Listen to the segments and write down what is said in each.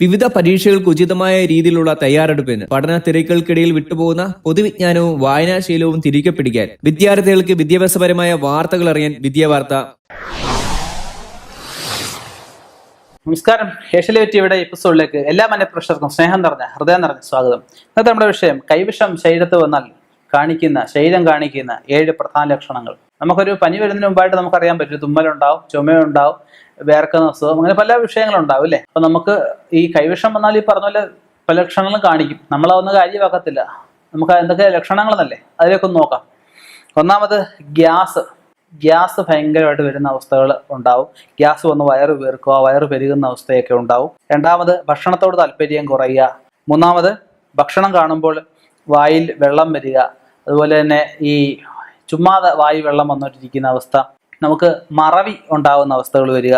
വിവിധ പരീക്ഷകൾക്ക് ഉചിതമായ രീതിയിലുള്ള തയ്യാറെടുപ്പിന് പഠന തിരക്കുകൾക്കിടയിൽ വിട്ടുപോകുന്ന പൊതുവിജ്ഞാനവും വായനാശീലവും തിരികെ പിടിക്കാൻ വിദ്യാർത്ഥികൾക്ക് വിദ്യാഭ്യാസപരമായ വാർത്തകൾ അറിയാൻ വിദ്യാവാർത്ത നമസ്കാരം. ഏഷ്യലിവിറ്റിയുടെ എപ്പിസോഡിലേക്ക് എല്ലാ മനഃപ്രേക്ഷകർക്കും സ്നേഹം നിറഞ്ഞ ഹൃദയം നിറഞ്ഞ സ്വാഗതം. ഇന്നത്തെ നമ്മുടെ വിഷയം കൈവിഷം ശരീരത്ത് വന്നാൽ കാണിക്കുന്ന ശരീരം കാണിക്കുന്ന ഏഴ് പ്രധാന ലക്ഷണങ്ങൾ. നമുക്കൊരു പനി വരുന്നതിന് മുമ്പായിട്ട് നമുക്കറിയാൻ പറ്റും തുമ്മലുണ്ടാവും ചുമയുണ്ടാവും വേർക്കുന്ന അസുഖം അങ്ങനെ പല വിഷയങ്ങളുണ്ടാവും അല്ലേ? അപ്പൊ നമുക്ക് ഈ കൈവിഷം വന്നാൽ ഈ പറഞ്ഞ പോലെ പല ലക്ഷണങ്ങളും കാണിക്കും. നമ്മളതൊന്നും കാര്യമാക്കത്തില്ല. നമുക്ക് എന്തൊക്കെ ലക്ഷണങ്ങളെന്നല്ലേ? അതിലേക്കൊന്ന് നോക്കാം. ഒന്നാമത് ഗ്യാസ്. ഗ്യാസ് ഭയങ്കരമായിട്ട് വരുന്ന അവസ്ഥകൾ ഉണ്ടാവും. ഗ്യാസ് വന്ന് വയറ് വീർക്കുക വയറ് പെരുകുന്ന അവസ്ഥയൊക്കെ ഉണ്ടാവും. രണ്ടാമത് ഭക്ഷണത്തോട് താല്പര്യം കുറയുക. മൂന്നാമത് ഭക്ഷണം കാണുമ്പോൾ വായിൽ വെള്ളം വരിക. അതുപോലെ തന്നെ ഈ ചുമ്മാതെ വായി വെള്ളം വന്നിട്ടിരിക്കുന്ന അവസ്ഥ. നമുക്ക് മറവി ഉണ്ടാകുന്ന അവസ്ഥകൾ വരിക.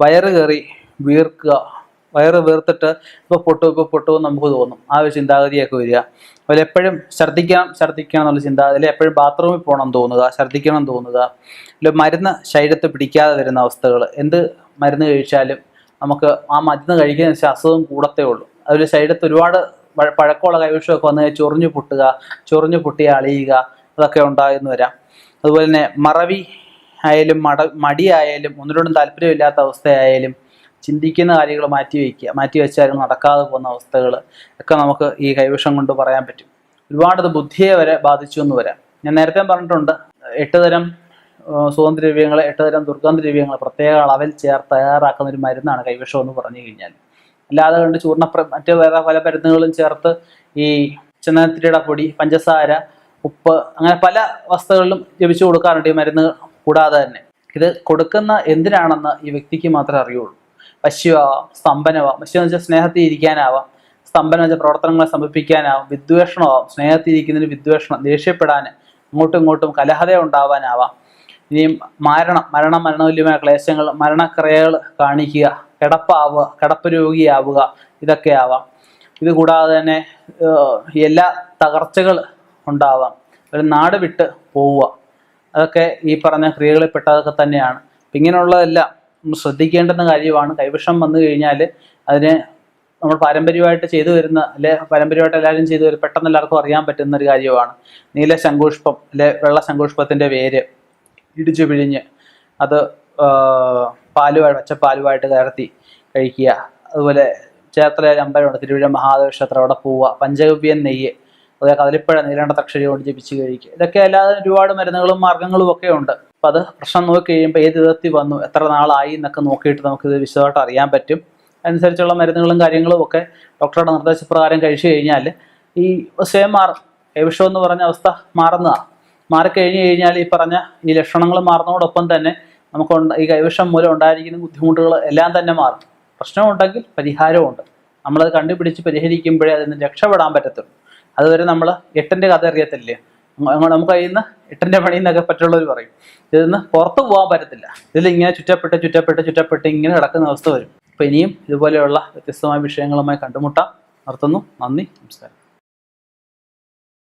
വയറ് കയറി വീർക്കുക. വയറ് വീർത്തിട്ട് ഇപ്പോൾ പൊട്ടു ഇപ്പോൾ പൊട്ടു നമുക്ക് തോന്നും. ആ ഒരു ചിന്താഗതിയൊക്കെ വരിക. അതുപോലെ എപ്പോഴും ഛർദ്ദിക്കണം ഛർദ്ദിക്കണം എന്നുള്ള ചിന്താഗതി എപ്പോഴും ബാത്റൂമിൽ പോകണം തോന്നുക ഛർദ്ദിക്കണം തോന്നുക. അല്ലെ മരുന്ന് ശരീരത്ത് പിടിക്കാതെ വരുന്ന അവസ്ഥകൾ. എന്ത് മരുന്ന് കഴിച്ചാലും നമുക്ക് ആ മരുന്ന് കഴിക്കുന്ന വെച്ചാൽ അസുഖം കൂടത്തേ ഉള്ളൂ. അതിൽ ശരീരത്ത് ഒരുപാട് പഴ- പഴക്കമുള്ള കൈവിഷമൊക്കെ വന്ന് ചൊറിഞ്ഞു പൊട്ടുക ചൊറിഞ്ഞു പൊട്ടി അളിയുക അതൊക്കെ ഉണ്ടായെന്ന് വരാം. അതുപോലെ തന്നെ മറവി ആയാലും മട മടിയായാലും ഒന്നിനോടും താല്പര്യമില്ലാത്ത അവസ്ഥയായാലും ചിന്തിക്കുന്ന കാര്യങ്ങൾ മാറ്റി വയ്ക്കുക മാറ്റി വെച്ചാലും നടക്കാതെ പോകുന്ന അവസ്ഥകൾ ഒക്കെ നമുക്ക് ഈ കൈവശം കൊണ്ട് പറയാൻ പറ്റും. ഒരുപാടത് ബുദ്ധിയെ വരെ ബാധിച്ചു എന്ന് വരാം. ഞാൻ നേരത്തെ പറഞ്ഞിട്ടുണ്ട് എട്ട് തരം സുഗന്ധദ്രവ്യങ്ങൾ എട്ട് തരം ദുർഗന്ധദ്രവ്യങ്ങൾ പ്രത്യേക അളവിൽ ചേർത്ത് തയ്യാറാക്കുന്ന ഒരു മരുന്നാണ് കൈവിഷം എന്ന് പറഞ്ഞു കഴിഞ്ഞാൽ. അല്ലാതെ കണ്ട് ചൂർണ മറ്റ് വേറെ പല മരുന്നുകളും ചേർത്ത് ഈ ചന്ദനത്തിരിയുടെ പൊടി പഞ്ചസാര ഉപ്പ് അങ്ങനെ പല വസ്തുക്കളിലും ജപിച്ചു കൊടുക്കാറുണ്ട് ഈ മരുന്ന് കൂടാതെ തന്നെ. ഇത് കൊടുക്കുന്ന എന്തിനാണെന്ന് ഈ വ്യക്തിക്ക് മാത്രമേ അറിയുള്ളൂ. പശുവാവാം സ്തംഭനമാവാം പശു എന്ന് വെച്ചാൽ സ്നേഹത്തിൽ ഇരിക്കാനാവാം. സ്തംഭനം വെച്ചാൽ പ്രവർത്തനങ്ങളെ സമർപ്പിക്കാനാവാം. വിദ്വേഷണമാവാം. സ്നേഹത്തിൽ ഇരിക്കുന്നതിന് വിദ്വേഷണം ദേഷ്യപ്പെടാൻ അങ്ങോട്ടും ഇങ്ങോട്ടും കലഹത ഉണ്ടാവാനാവാം. ഇനിയും മരണം മരണം മരണതുല്യമായ ക്ലേശങ്ങൾ മരണക്രിയകൾ കാണിക്കുക കിടപ്പാവുക കിടപ്പ് രോഗിയാവുക ഇതൊക്കെ ആവാം. ഇത് കൂടാതെ തന്നെ എല്ലാ തകർച്ചകൾ ഉണ്ടാവാം. ഒരു നാട് വിട്ട് പോവുക. അതൊക്കെ ഈ പറഞ്ഞ ക്രിയകളിൽ പെട്ടതൊക്കെ തന്നെയാണ്. അപ്പം ഇങ്ങനെയുള്ളതെല്ലാം ശ്രദ്ധിക്കേണ്ടുന്ന കാര്യമാണ്. കൈവിഷം വന്നു കഴിഞ്ഞാൽ അതിന് നമ്മൾ പാരമ്പര്യമായിട്ട് ചെയ്തു വരുന്ന അല്ലെ പാരമ്പര്യമായിട്ട് എല്ലാവരും ചെയ്തു വരും പെട്ടെന്ന് എല്ലാവർക്കും അറിയാൻ പറ്റുന്ന ഒരു കാര്യമാണ്. നീല ശങ്കുഷ്പം അല്ലെ വെള്ള ശങ്കുഷ്പത്തിന്റെ വേര് ഇടിച്ചു പിഴിഞ്ഞ് അത് പാലുമായി പച്ച പാലുമായിട്ട് കലർത്തി കഴിക്കുക. അതുപോലെ ചേർത്തല അമ്പലമുണ്ട് തിരുവിഴ മഹാദേവ ക്ഷേത്രം അവിടെ പോവുക പഞ്ചഗവ്യൻ നെയ്യ് അതുപോലെ കദളിപ്പഴ നീരണ്ട തക്ഷരി കൊണ്ട് ജപിച്ച് കഴിക്കുക. ഇതൊക്കെ അല്ലാതെ ഒരുപാട് മരുന്നുകളും മാർഗങ്ങളും ഒക്കെ ഉണ്ട്. അപ്പം അത് പ്രശ്നം നോക്കി കഴിയുമ്പോൾ ഏത് വിധത്തിൽ വന്നു എത്ര നാളായി എന്നൊക്കെ നോക്കിയിട്ട് നമുക്കിത് വിശദമായിട്ട് അറിയാൻ പറ്റും. അനുസരിച്ചുള്ള മരുന്നുകളും കാര്യങ്ങളും ഒക്കെ ഡോക്ടറുടെ നിർദ്ദേശപ്രകാരം കഴിച്ചു കഴിഞ്ഞാൽ ഈ സ്വയം മാറും ഏവിഷം എന്ന് പറഞ്ഞ അവസ്ഥ മാറുന്നതാണ് മാറിക്കഴിഞ്ഞു കഴിഞ്ഞാൽ ഈ പറഞ്ഞ ഈ ലക്ഷണങ്ങൾ മാറുന്നതോടൊപ്പം തന്നെ നമുക്ക് ഈ കൈവിഷം മൂലം ഉണ്ടായിരിക്കുന്ന ബുദ്ധിമുട്ടുകൾ എല്ലാം തന്നെ മാറും. പ്രശ്നമുണ്ടെങ്കിൽ പരിഹാരമുണ്ട് നമ്മളത് കണ്ടുപിടിച്ച് പരിഹരിക്കുമ്പോഴേ അതിൽ നിന്ന് രക്ഷപ്പെടാൻ പറ്റത്തുള്ളൂ. അതുവരെ നമ്മൾ എട്ടിന്റെ കഥ അറിയത്തില്ലേ? നമുക്ക് കഴിയുന്ന എട്ടിന്റെ പണി എന്നൊക്കെ പറ്റുള്ളവർ പറയും. ഇതിൽ നിന്ന് പുറത്ത് പോകാൻ പറ്റത്തില്ല. ഇതിൽ ഇങ്ങനെ ചുറ്റപ്പെട്ട് ചുറ്റപ്പെട്ട് ചുറ്റപ്പെട്ട് ഇങ്ങനെ കിടക്കുന്ന അവസ്ഥ വരും. അപ്പോൾ ഇനിയും ഇതുപോലെയുള്ള വ്യത്യസ്തമായ വിഷയങ്ങളുമായി കണ്ടുമുട്ടാം. നിർത്തുന്നു. നന്ദി. നമസ്കാരം.